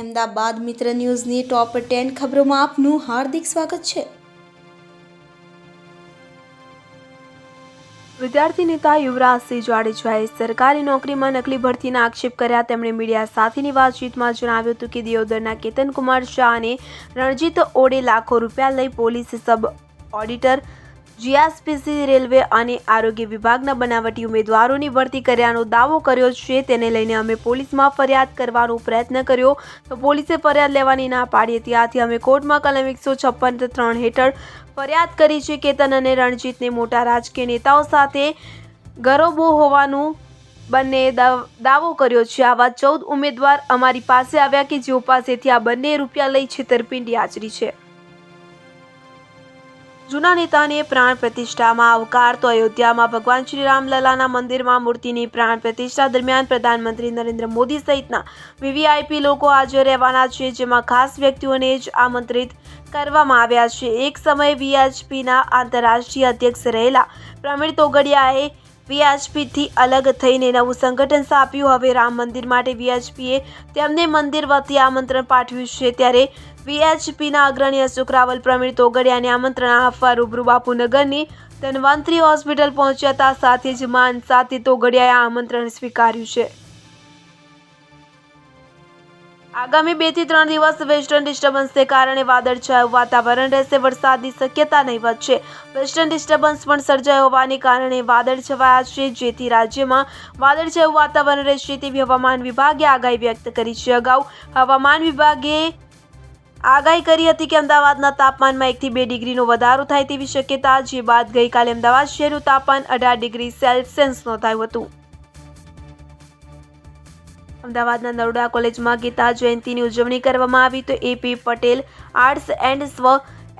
અમદાવાદ મિત્ર ન્યૂઝની top ten ખબરોમાં આપનું હાર્દિક સ્વાગત છે. વિદ્યાર્થી નેતા યુવરાજસિંહ જાડેજાએ સરકારી નોકરીમાં નકલી ભરતીના આક્ષેપ કર્યા. તેમણે મીડિયા સાથેની વાતચીતમાં જણાવ્યું હતું કે દિયોદરના કેતનકુમાર શાહ અને રણજીત ઓડે લાખો રૂપિયા લઈ police sub auditor GSPC railway અને આરોગ્ય વિભાગના બનાવટી ઉમેદવારોની ભરતી કર્યાનો દાવો કર્યો છે. તેને લઈને અમે પોલીસમાં ફરિયાદ કરવાનો પ્રયત્ન કર્યો. તો પોલીસે ફરિયાદ લેવાની ના પાડી હતી આથી અમે કોર્ટમાં કલમ એકસો છપ્પન ત્રણ હેઠળ ફરિયાદ કરી છે. કેતન અને રણજીતને મોટા રાજકીય નેતાઓ સાથે ગરોબો હોવાનું બંને દાવો કર્યો છે. આવા ચૌદ ઉમેદવાર અમારી પાસે આવ્યા કે જેઓ પાસેથી આ બંને રૂપિયા લઈ છેતરપિંડી આચરી છે. જૂના નેતાને પ્રાણ પ્રતિષ્ઠામાં આવકાર, તો અયોધ્યામાં ભગવાન શ્રી રામલલાના મંદિરમાં મૂર્તિની પ્રાણ પ્રતિષ્ઠા દરમિયાન પ્રધાનમંત્રી નરેન્દ્ર મોદી સહિતના વીવીઆઈપી લોકો હાજર રહેવાના છે, જેમાં ખાસ વ્યક્તિઓને જ આમંત્રિત કરવામાં આવ્યા છે. એક સમયે વીએચપીના આંતરરાષ્ટ્રીય અધ્યક્ષ રહેલા પ્રવીણ તોગડિયાએ વીએચપીથી અલગ થઈને નવું સંગઠન સ્થાપ્યું. હવે રામ મંદિર માટે વીએચપીએ તેમને મંદિર વતી આમંત્રણ પાઠવ્યું છે. ત્યારે વીએચપીના અગ્રણી અશોક રાવલ પ્રવીણ તોગડિયાને આમંત્રણ આપવા રૂબરૂ બાપુનગરની ધન્વંતરી હોસ્પિટલ પહોંચ્યા હતા. સાથે જ માન સાથે તોગડિયાએ આમંત્રણ સ્વીકાર્યું છે. આગામી બેથી ત્રણ દિવસ વેસ્ટર્ન ડિસ્ટર્બન્સને કારણે વાદળછાયું વાતાવરણ રહેશે. વરસાદની શક્યતા નહીવત છે. વેસ્ટર્ન ડિસ્ટર્બન્સ પણ સર્જાયો હોવાને કારણે વાદળ છવાયા છે, જેથી રાજ્યમાં વાદળછાયું વાતાવરણ રહેશે તેવી હવામાન વિભાગે આગાહી વ્યક્ત કરી છે. અગાઉ હવામાન વિભાગે આગાહી કરી હતી કે અમદાવાદના તાપમાનમાં એકથી બે ડિગ્રીનો વધારો થાય તેવી શક્યતા, જે બાદ ગઈકાલે અમદાવાદ શહેરનું તાપમાન અઢાર ડિગ્રી સેલ્સિયસ નોંધાયું હતું. અમદાવાદના નરોડા કોલેજમાં ગીતા જયંતિની ઉજવણી કરવામાં આવી તો A P Patel arts and સ્વ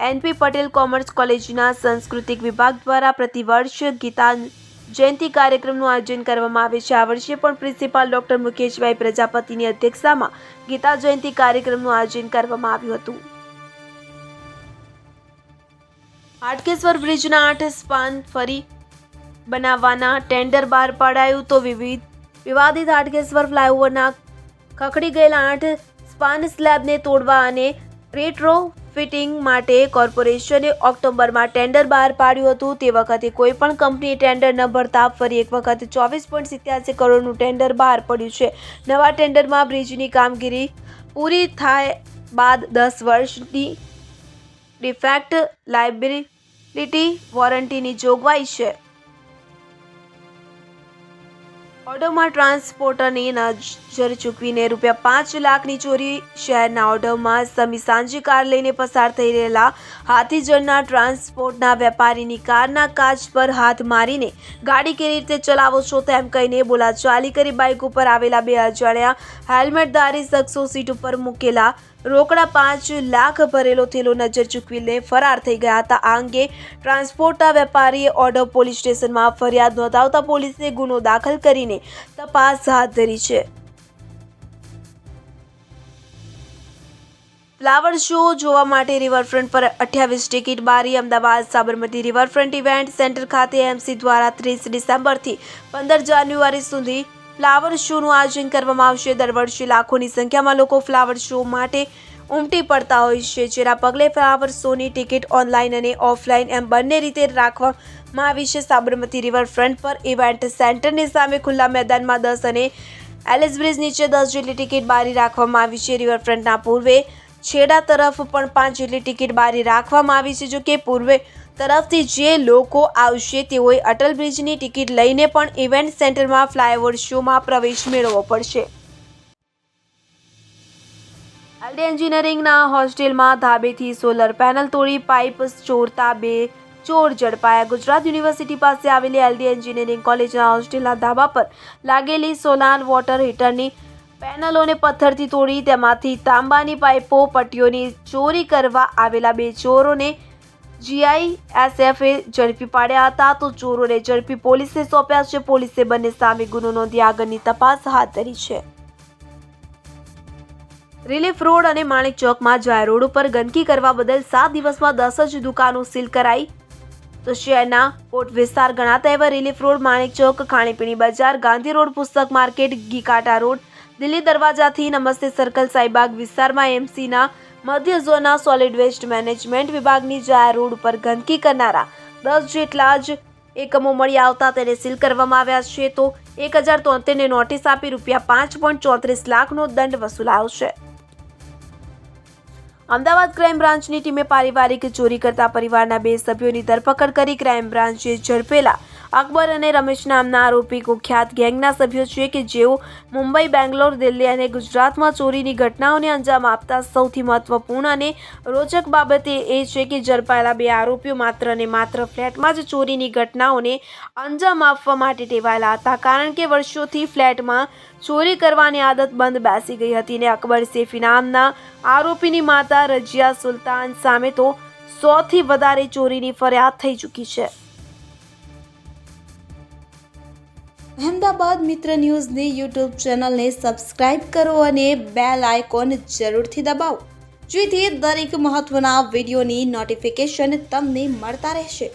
એનપી પટેલ કોમર્સ કોલેજના સાંસ્કૃતિક વિભાગ દ્વારા પ્રતિવર્ષ ગીતા જયંતિ કાર્યક્રમનું આયોજન કરવામાં આવે છે. આ વર્ષે પણ પ્રિન્સિપાલ ડોક્ટર મુકેશભાઈ પ્રજાપતિની અધ્યક્ષતામાં ગીતા જયંતિ કાર્યક્રમનું આયોજન કરવામાં આવ્યું હતું. હાટકેશ્વર બ્રિજના આઠ સ્પાન ફરી બનાવવાના ટેન્ડર બહાર પડાયું તો વિવિધ વિવાદિત હાટકેશ્વર ફ્લાયઓવરના ખખડી ગયેલા આઠ સ્પાન સ્લેબને તોડવા અને રેટ્રો ફિટિંગ માટે કોર્પોરેશને ઓક્ટોબરમાં ટેન્ડર બહાર પાડ્યું હતું. તે વખતે કોઈપણ કંપનીએ ટેન્ડર ન ભરતા ફરી એક વખત ચોવીસ પોઈન્ટ સિત્યાસી કરોડનું ટેન્ડર બહાર પડ્યું છે. નવા ટેન્ડરમાં બ્રિજની કામગીરી પૂરી થાય બાદ દસ વર્ષની ડિફેક્ટ લાયબિલિટી વોરંટીની જોગવાઈ છે. ઓઢવમાં ટ્રાન્સપોર્ટરની નજર ચૂકવીને રૂપિયા પાંચ લાખની ચોરી શહેરના ઓડોમાં સમી સાંજે કાર લઈને પસાર થઈ રહેલા હાથીજળના ટ્રાન્સપોર્ટના વેપારીની કારના કાચ પર હાથ મારીને ગાડી કેવી રીતે ચલાવો છો તેમ કહીને બોલાચાલી કરી બાઇક ઉપર આવેલા બે અજાણ્યા હેલ્મેટધારી શખ્સો સીટ ઉપર મૂકેલા રોકડા પાંચ લાખ ભરેલો થેલો નજર ચૂકવીને ફરાર થઈ ગયા હતા. આ અંગે ટ્રાન્સપોર્ટના વેપારીએ ઓર્ડર પોલીસ સ્ટેશનમાં ફરિયાદ નોંધાવતા પોલીસે ગુનો દાખલ કરીને તપાસ હાથ ધરી છે. ફ્લાવર શો જોવા માટે રિવરફ્રન્ટ પર અઠ્યાવીસ ટિકિટ બારી Ahmedabad Sabarmati riverfront event centre ખાતે એમસી દ્વારા ત્રીસ ડિસેમ્બરથી પંદર જાન્યુઆરી સુધી ફ્લાવર શોનું આયોજન કરવામાં આવશે. દર વર્ષે લાખોની સંખ્યામાં લોકો ફ્લાવર શો માટે ઉમટી પડતા હોય છે. જેના પગલે ફ્લાવર શોની ટિકિટ ઓનલાઈન અને ઓફલાઈન એમ બંને રીતે રાખવામાં આવી છે. સાબરમતી રિવરફ્રન્ટ પર ઇવેન્ટ સેન્ટરની સામે ખુલ્લા મેદાનમાં દસ અને એલિસ બ્રિજ નીચે દસ જેટલી ટિકિટ બારી રાખવામાં આવી છે. રિવરફ્રન્ટના પૂર્વે છેડા તરફ પણ પાંચ જેટલી ટિકિટ બારી રાખવામાં આવી છે. જો કે પૂર્વે તરફથી જે લોકો આવશે તેઓએ અટલ બ્રિજની ટિકિટ લઈને પણ ઇવેન્ટ સેન્ટરમાં ફ્લાયઓવર શોમાં પ્રવેશ મેળવવો પડશે. એલડી એન્જિનિયરિંગના હોસ્ટેલમાં ધાબેથી સોલર પેનલ તોડી પાઇપ ચોરતા બે ચોર ઝડપાયા. ગુજરાત યુનિવર્સિટી પાસે આવેલી એલડી એન્જિનિયરિંગ કોલેજના હોસ્ટેલના ધાબા પર લાગેલી સોલાર વોટર હીટરની પેનલોને પથ્થરથી તોડી તેમાંથી તાંબાની પાઇપો પટ્ટીઓની ચોરી કરવા આવેલા બે ચોરોને જીઆઈએસએફે ઝડપી પાડ્યા હતા. તો ચોરોને ઝડપી પોલીસે સોંપ્યા છે. પોલીસે બંને સામે ગુનો નોંધી આગળની તપાસ હાથ ધરી છે. રિલીફ રોડ અને માણેક ચોકમાં જાહેર રોડ ઉપર ગંદકી કરવા બદલ સાત દિવસમાં દસ જ દુકાનો સીલ કરાઈ. તો શહેરના કોટ વિસ્તાર ગણાતા એવા રિલીફ રોડ, માણેક ચોક, ખાણીપીણી બજાર, ગાંધી રોડ, પુસ્તક માર્કેટ, ગીકાટા રોડ, દિલ્હી દરવાજાથી નમસ્તે સર્કલ સાઈબાગ વિસ્તારમાં એમસીના મધ્ય ઝોનના સોલિડ વેસ્ટ મેનેજમેન્ટ વિભાગની જાહેર રોડ ઉપર ગંદકી કરનારા દસ જેટલા જ એકમો મળી આવતા તેને સીલ કરવામાં આવ્યા છે. તો એક હજાર તોતેરને નોટિસ આપી રૂપિયા પાંચ પોઈન્ટ ચોત્રીસ લાખનો દંડ વસૂલાયો છે. અમદાવાદ ક્રાઇમ બ્રાન્ચની ટીમે પારિવારિક ચોરી કરતા પરિવારના બે સભ્યોની ધરપકડ કરી ક્રાઇમ બ્રાન્ચે ઝડપેલા અકબર અને રમેશ નામના આરોપી કુખ્યાત ગેંગના સભ્યો છે કે જેઓ મુંબઈ, બેંગ્લોર, દિલ્હી અને ગુજરાતમાં ચોરીની ઘટનાઓને અંજામ આપતા સૌથી મહત્વપૂર્ણ અને રોચક બાબત એ છે કે ઝડપાયેલા બે આરોપીઓ માત્ર અને માત્ર ફ્લેટમાં જ ચોરીની ઘટનાઓને અંજામ આપવા માટે ટેવાયેલા હતા. કારણ કે વર્ષોથી ફ્લેટમાં ચોરી કરવાની આદત બંધ બેસી ગઈ હતી ને અકબર સેફી નામના આરોપીની માતા રજિયા સુલતાન સામે તો સોથી વધારે ચોરીની ફરિયાદ થઈ ચૂકી છે. અહેમદાબાદ મિત્ર ન્યૂઝની યુટ્યુબ ચેનલને સબસ્ક્રાઇબ કરો અને બેલ આઇકોન જરૂરથી દબાવો, જેથી દરેક મહત્વના વિડીયોની નોટિફિકેશન તમને મળતા રહેશે.